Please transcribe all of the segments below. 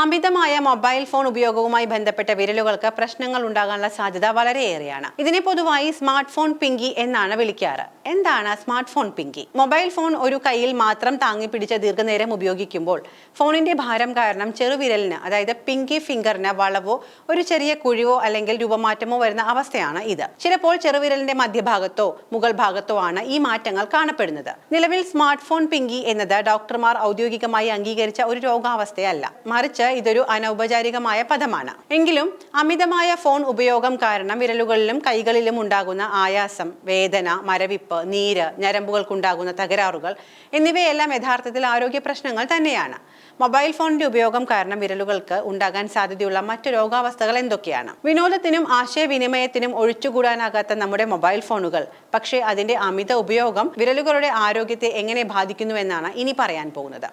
അമിതമായ mobile phone ഉപയോഗവുമായി ബന്ധപ്പെട്ട വിരലുകൾക്ക് പ്രശ്നങ്ങൾ ഉണ്ടാകാനുള്ള സാധ്യത വളരെയേറെയാണ്. ഇതിനെ പൊതുവായി സ്മാർട്ട് ഫോൺ പിങ്കി എന്നാണ് വിളിക്കാറ്. എന്താണ് smart phone Pinky? Mobile phone ഒരു കയ്യിൽ മാത്രം താങ്ങി പിടിച്ച ദീർഘനേരം ഉപയോഗിക്കുമ്പോൾ ഫോണിന്റെ ഭാരം കാരണം ചെറുവിരലിന് അതായത് പിങ്കി ഫിംഗറിന് വളവോ ഒരു ചെറിയ കുഴിവോ അല്ലെങ്കിൽ രൂപമാറ്റമോ വരുന്ന അവസ്ഥയാണ് ഇത്. ചിലപ്പോൾ ചെറുവിരലിന്റെ മധ്യഭാഗത്തോ മുകൾ ഭാഗത്തോ ആണ് ഈ മാറ്റങ്ങൾ കാണപ്പെടുന്നത്. നിലവിൽ സ്മാർട്ട് ഫോൺ പിങ്കി എന്നത് ഡോക്ടർമാർ ഔദ്യോഗികമായി അംഗീകരിച്ച ഒരു രോഗാവസ്ഥയല്ല. മറിച്ച് ഇതൊരു അനൗപചാരികമായ പദമാണ്. എങ്കിലും അമിതമായ ഫോൺ ഉപയോഗം കാരണം വിരലുകളിലും കൈകളിലും ഉണ്ടാകുന്ന ആയാസം വേദന മരവിപ്പ് നീര് ഞരമ്പുകൾക്കുണ്ടാകുന്ന തകരാറുകൾ എന്നിവയെല്ലാം യഥാർത്ഥത്തിൽ ആരോഗ്യ പ്രശ്നങ്ങൾ തന്നെയാണ്. മൊബൈൽ ഫോണിന്റെ ഉപയോഗം കാരണം വിരലുകൾക്ക് ഉണ്ടാകാൻ സാധ്യതയുള്ള മറ്റു രോഗാവസ്ഥകൾ എന്തൊക്കെയാണ്? വിനോദത്തിനും ആശയവിനിമയത്തിനും ഒഴിച്ചുകൂടാനാകാത്ത നമ്മുടെ മൊബൈൽ ഫോണുകൾ. പക്ഷേ അതിന്റെ അമിത ഉപയോഗം വിരലുകളുടെ ആരോഗ്യത്തെ എങ്ങനെ ബാധിക്കുന്നുവെന്നാണ് ഇനി പറയാൻ പോകുന്നത്.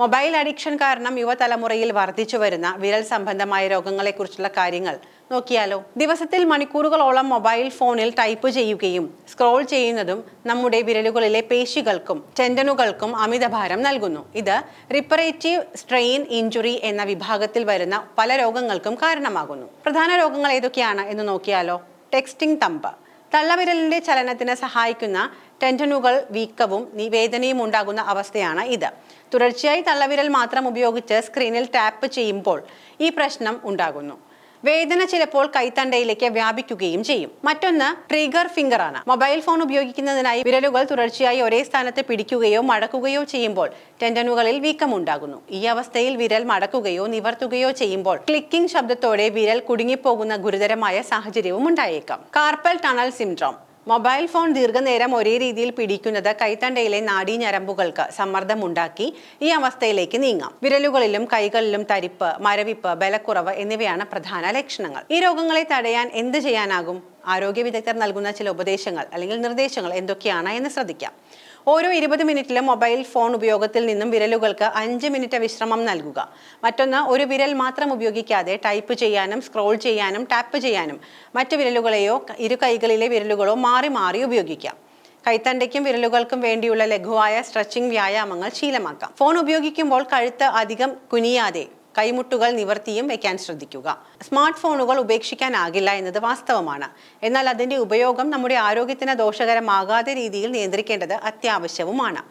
മൊബൈൽ അഡിക്ഷൻ കാരണം യുവതലമുറയിൽ വർദ്ധിച്ചു വരുന്ന വിരൽ സംബന്ധമായ രോഗങ്ങളെക്കുറിച്ചുള്ള കാര്യങ്ങൾ. നോക്കിയാലോ ദിവസത്തിൽ മണിക്കൂറുകളോളം മൊബൈൽ ഫോണിൽ ടൈപ്പ് ചെയ്യുകയും സ്ക്രോൾ ചെയ്യുന്നതും നമ്മുടെ വിരലുകളിലെ പേശികൾക്കും ടെൻഡനുകൾക്കും അമിതഭാരം നൽകുന്നു. ഇത് റിപ്പറേറ്റീവ് സ്ട്രെയിൻ ഇഞ്ചുറി എന്ന വിഭാഗത്തിൽ വരുന്ന പല രോഗങ്ങൾക്കും കാരണമാകുന്നു. പ്രധാന രോഗങ്ങൾ ഏതൊക്കെയാണ് എന്ന് നോക്കിയാലോ ടെക്സ്റ്റിംഗ് തമ്പ്. തള്ളവിരലിന്റെ ചലനത്തിന് സഹായിക്കുന്ന ടെൻഡനുകൾ വീക്കവും നിവേദനയും ഉണ്ടാകുന്ന അവസ്ഥയാണ് ഇത്. തുടർച്ചയായി തള്ളവിരൽ മാത്രം ഉപയോഗിച്ച് സ്ക്രീനിൽ ടാപ്പ് ചെയ്യുമ്പോൾ ഈ പ്രശ്നം ഉണ്ടാകുന്നു. വേദന ചിലപ്പോൾ കൈത്തണ്ടയിലേക്ക് വ്യാപിക്കുകയും ചെയ്യും. മറ്റൊന്ന് ട്രിഗർ ഫിംഗർ ആണ്. മൊബൈൽ ഫോൺ ഉപയോഗിക്കുന്നതിനായി വിരലുകൾ തുടർച്ചയായി ഒരേ സ്ഥാനത്ത് പിടിക്കുകയോ മടക്കുകയോ ചെയ്യുമ്പോൾ ടെൻഡനുകളിൽ വീക്കമുണ്ടാകുന്നു. ഈ അവസ്ഥയിൽ വിരൽ മടക്കുകയോ നിവർത്തുകയോ ചെയ്യുമ്പോൾ ക്ലിക്കിംഗ് ശബ്ദത്തോടെ വിരൽ കുടുങ്ങിപ്പോകുന്ന ഗുരുതരമായ സാഹചര്യവും ഉണ്ടായേക്കാം. Carpal tunnel syndrome mobile phone ദീർഘനേരം ഒരേ രീതിയിൽ പിടിക്കുന്നത് കൈത്തണ്ടയിലെ നാഡീഞരമ്പുകൾക്ക് സമ്മർദ്ദമുണ്ടാക്കി ഈ അവസ്ഥയിലേക്ക് നീങ്ങാം. വിരലുകളിലും കൈകളിലും തരിപ്പ് മരവിപ്പ് ബലക്കുറവ് എന്നിവയാണ് പ്രധാന ലക്ഷണങ്ങൾ. ഈ രോഗങ്ങളെ തടയാൻ എന്ത് ചെയ്യാനാകും? ആരോഗ്യ വിദഗ്ധർ നൽകുന്ന ചില ഉപദേശങ്ങൾ അല്ലെങ്കിൽ നിർദ്ദേശങ്ങൾ എന്തൊക്കെയാണ് എന്ന് ശ്രദ്ധിക്കാം. ഓരോ ഇരുപത് മിനിറ്റിലും മൊബൈൽ ഫോൺ ഉപയോഗത്തിൽ നിന്നും വിരലുകൾക്ക് അഞ്ച് മിനിറ്റ് വിശ്രമം നൽകുക. മറ്റൊന്ന് ഒരു വിരൽ മാത്രം ഉപയോഗിക്കാതെ ടൈപ്പ് ചെയ്യാനും സ്ക്രോൾ ചെയ്യാനും ടാപ്പ് ചെയ്യാനും മറ്റു വിരലുകളെയോ ഇരു കൈകളിലെ വിരലുകളോ മാറി മാറി ഉപയോഗിക്കാം. കൈത്തണ്ടയ്ക്കും വിരലുകൾക്കും വേണ്ടിയുള്ള ലഘുവായ സ്ട്രെച്ചിങ് വ്യായാമങ്ങൾ ശീലമാക്കാം. ഫോൺ ഉപയോഗിക്കുമ്പോൾ കഴുത്ത് അധികം കുനിയാതെ കൈമുട്ടുകൾ നിവർത്തിയും വയ്ക്കാൻ ശ്രദ്ധിക്കുക. സ്മാർട്ട് ഫോണുകൾ ഉപേക്ഷിക്കാനാകില്ല എന്നത് വാസ്തവമാണ്. എന്നാൽ അതിന്റെ ഉപയോഗം നമ്മുടെ ആരോഗ്യത്തിന് ദോഷകരമാകാതെ രീതിയിൽ നിയന്ത്രിക്കേണ്ടത് അത്യാവശ്യവുമാണ്.